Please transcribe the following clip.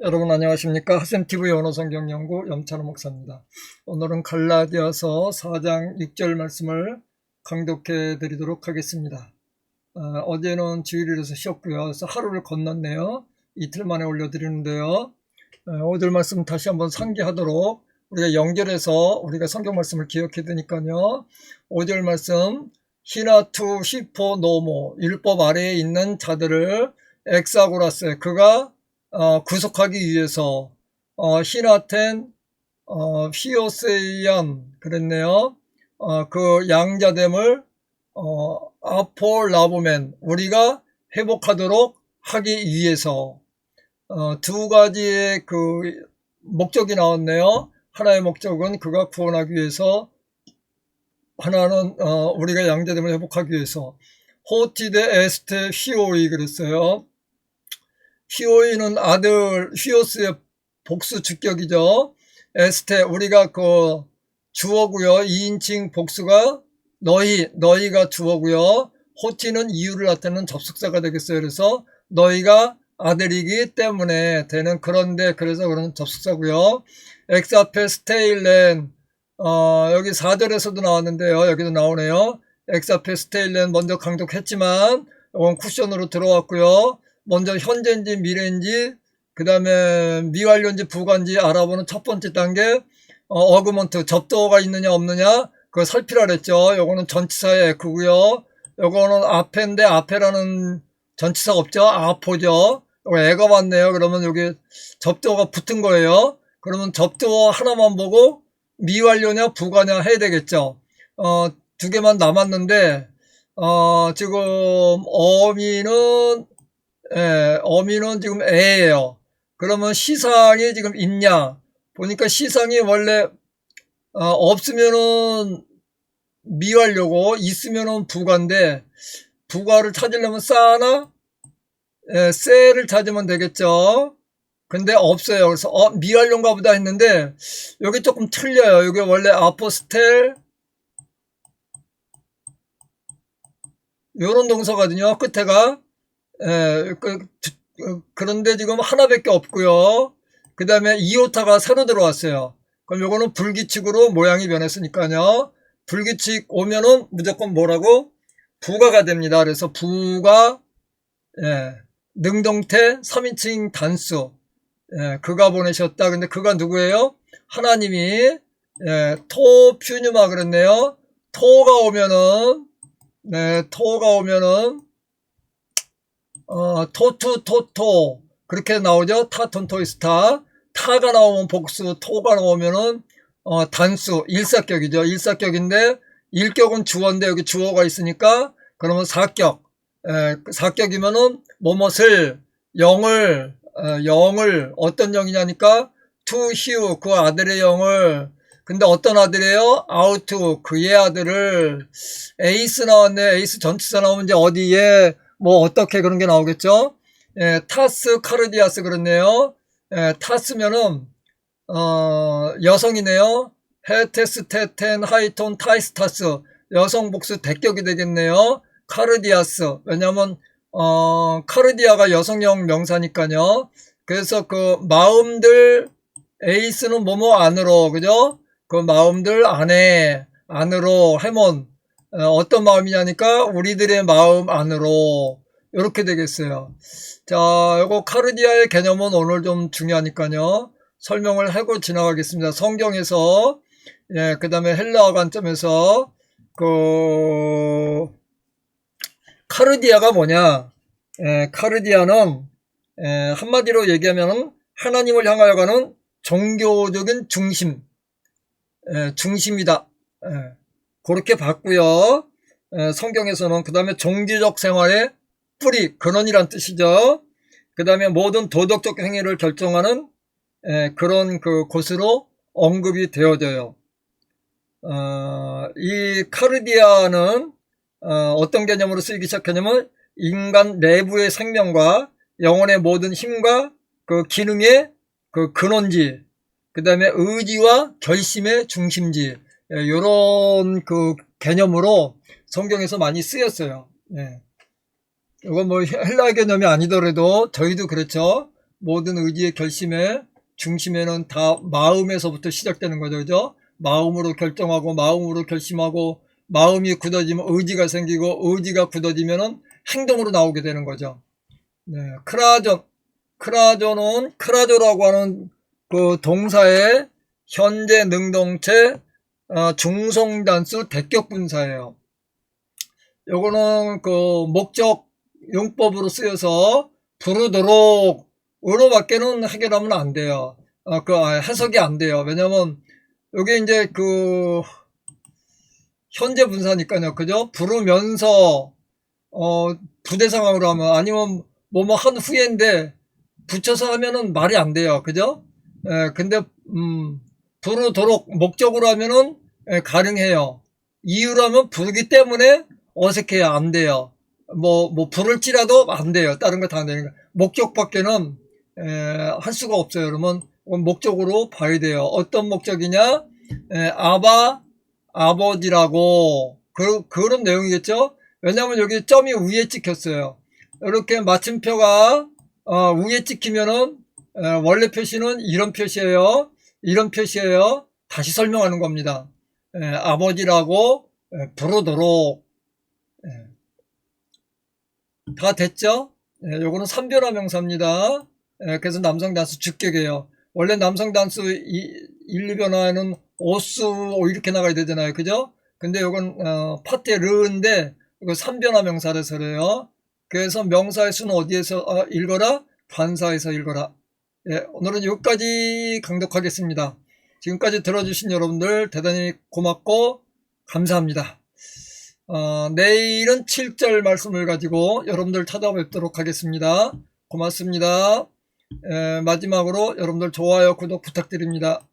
여러분 안녕하십니까 하샘TV 언어성경연구 염찬호 목사입니다. 오늘은 갈라디아서 4장 6절 말씀을 강독해 드리도록 하겠습니다. 어, 제는 주일이라서 쉬었고요. 그래서 하루를 건넜네요. 이틀 만에 올려드리는데요. 어, 5절 말씀 다시 한번 상기하도록 우리가 연결해서 우리가 성경 말씀을 기억해 두니까요. 5절 말씀 히나투 히포 노모 율법 아래에 있는 자들을 엑사고라스 그가 어, 구속하기 위해서 어, 히나텐 어, 히오세이안 그랬네요. 어, 그 양자됨을 어, 아폴라보멘 우리가 회복하도록 하기 위해서 어, 두 가지의 그 목적이 나왔네요. 하나의 목적은 그가 구원하기 위해서 하나는 어, 우리가 양자됨을 회복하기 위해서 호티데 에스테 히오이 그랬어요. 히오이는 아들 히오스의 복수 주격이죠. 에스테 우리가 그 주어고요. 2인칭 복수가 너희 너희가 주어고요. 호티는 이유를 나타내는 접속사가 되겠어요. 그래서 너희가 아들이기 때문에 되는 그런데 그래서 그런 접속사고요. 엑사페 스테일렌 어, 여기 4절에서도 나왔는데요. 여기도 나오네요. 엑사페 스테일렌 먼저 강독했지만 이건 쿠션으로 들어왔고요. 먼저 현재인지 미래인지 그 다음에 미완료인지 부관지 알아보는 첫 번째 단계 어, 그먼트 접도가 있느냐 없느냐 그거 살피라 그랬죠. 요거는 전치사의 에크고요. 요거는 앞에인데 앞에라는 전치사 없죠. 아포죠. 요거 애가 왔네요. 그러면 여기 접도가 붙은 거예요. 그러면 접도 하나만 보고 미완료냐 부가냐 해야 되겠죠. 어, 두 개만 남았는데 어, 지금 어미는 예, 어미는 지금 애예요. 그러면 시상이 지금 있냐? 보니까 시상이 원래 어, 없으면은 미완료고 있으면은 부가인데 부가를 찾으려면 싸나 예, 셀을 찾으면 되겠죠. 근데 없어요. 그래서 어, 미완료인가 보다 했는데 여기 조금 틀려요. 여기 원래 아포스텔 요런 동사거든요. 끝에가 예, 그, 그, 그런데 지금 하나밖에 없고요. 그 다음에 이오타가 새로 들어왔어요. 그럼 요거는 불규칙으로 모양이 변했으니까요. 불규칙 오면은 무조건 뭐라고? 부가가 됩니다. 그래서 부가, 예, 능동태 3인칭 단수. 예, 그가 보내셨다. 근데 그가 누구예요? 하나님이, 예, 토 퓨뉴마 그랬네요. 토가 오면은, 네, 토가 오면은, 어, 토투, 토토. 그렇게 나오죠? 타톤토이스타. 타가 나오면 복수, 토가 나오면은, 어, 단수, 일사격이죠. 일사격인데, 일격은 주어인데 여기 주어가 있으니까, 그러면 사격. 에, 사격이면은, 뭐뭇을, 영을, 어, 영을, 어떤 영이냐니까, to 히우, 그 아들의 영을, 근데 어떤 아들이에요? 아우트, 그의 아들을, 에이스 나왔네. 에이스 전치사 나오면 이제 어디에, 뭐 어떻게 그런 게 나오겠죠? 예, 타스 카르디아스 그렇네요. 예, 타스면은 어, 여성이네요. 헤테스 테텐 하이톤 타이스타스 여성 복수 대격이 되겠네요. 카르디아스 왜냐면 어, 카르디아가 여성형 명사니까요. 그래서 그 마음들 에이스는 뭐뭐 안으로 그죠? 그 마음들 안에 안으로 해몬 어, 어떤 마음이냐니까 우리들의 마음 안으로 이렇게 되겠어요. 자, 이거 카르디아의 개념은 오늘 좀 중요하니까요. 설명을 하고 지나가겠습니다. 성경에서 예, 그다음에 헬라어 관점에서 그 카르디아가 뭐냐? 예, 카르디아는 예, 한마디로 얘기하면 하나님을 향하여 가는 종교적인 중심, 예, 중심이다. 예. 그렇게 봤고요. 에, 성경에서는 그 다음에 종교적 생활의 뿌리, 근원이란 뜻이죠. 그 다음에 모든 도덕적 행위를 결정하는 에, 그런 그 곳으로 언급이 되어져요. 어, 이 카르디아는 어, 떤 개념으로 쓰이기 시작하냐면 인간 내부의 생명과 영혼의 모든 힘과 그 기능의 그 근원지, 그 다음에 의지와 결심의 중심지, 이런 그 개념으로 성경에서 많이 쓰였어요. 예. 이건 뭐 헬라 개념이 아니더라도 저희도 그렇죠. 모든 의지의 결심의 중심에는 다 마음에서부터 시작되는 거죠. 그죠? 마음으로 결정하고 마음으로 결심하고 마음이 굳어지면 의지가 생기고 의지가 굳어지면은 행동으로 나오게 되는 거죠. 네, 크라존. 크라존은 크라조라고 하는 그 동사의 현재 능동체 어, 중성단수 대격분사예요. 요거는 그 목적 용법으로 쓰여서 부르도록 으로밖에는 해결하면 안 돼요. 어, 그 아, 해석이 안 돼요. 왜냐면 요게 이제 그 현재 분사니까요. 그죠? 부르면서 어 부대 상황으로 하면 아니면 뭐뭐 한 후에인데 붙여서 하면은 말이 안 돼요. 그죠? 예, 근데 음 부르도록 목적으로 하면은 예, 가능해요. 이유라면 부르기 때문에 어색해요. 안 돼요. 뭐, 뭐, 부를지라도 안 돼요. 다른 거 다 안 되니까. 목적밖에는, 에, 할 수가 없어요. 그건 목적으로 봐야 돼요. 어떤 목적이냐? 에, 아바, 아버지라고, 그, 그런 내용이겠죠? 왜냐면 여기 점이 위에 찍혔어요. 이렇게 마침표가, 어, 위에 찍히면은, 에, 원래 표시는 이런 표시예요. 이런 표시예요. 다시 설명하는 겁니다. 에, 아버지라고 에, 부르도록 다 됐죠? 예, 요거는 삼변화 명사입니다. 예, 그래서 남성 단수 주격이에요. 원래 남성 단수 1, 2변화에는 오수 이렇게 나가야 되잖아요. 그죠? 근데 요건 어, 파트의 르인데 이거 3변화 명사라서 그래요. 그래서 명사의 수는 어디에서 어, 읽어라? 반사에서 읽어라. 예, 오늘은 여기까지 강독하겠습니다. 지금까지 들어주신 여러분들 대단히 고맙고 감사합니다. 어, 내일은 7절 말씀을 가지고 여러분들 찾아뵙도록 하겠습니다. 고맙습니다. 에, 마지막으로 여러분들 좋아요, 구독 부탁드립니다.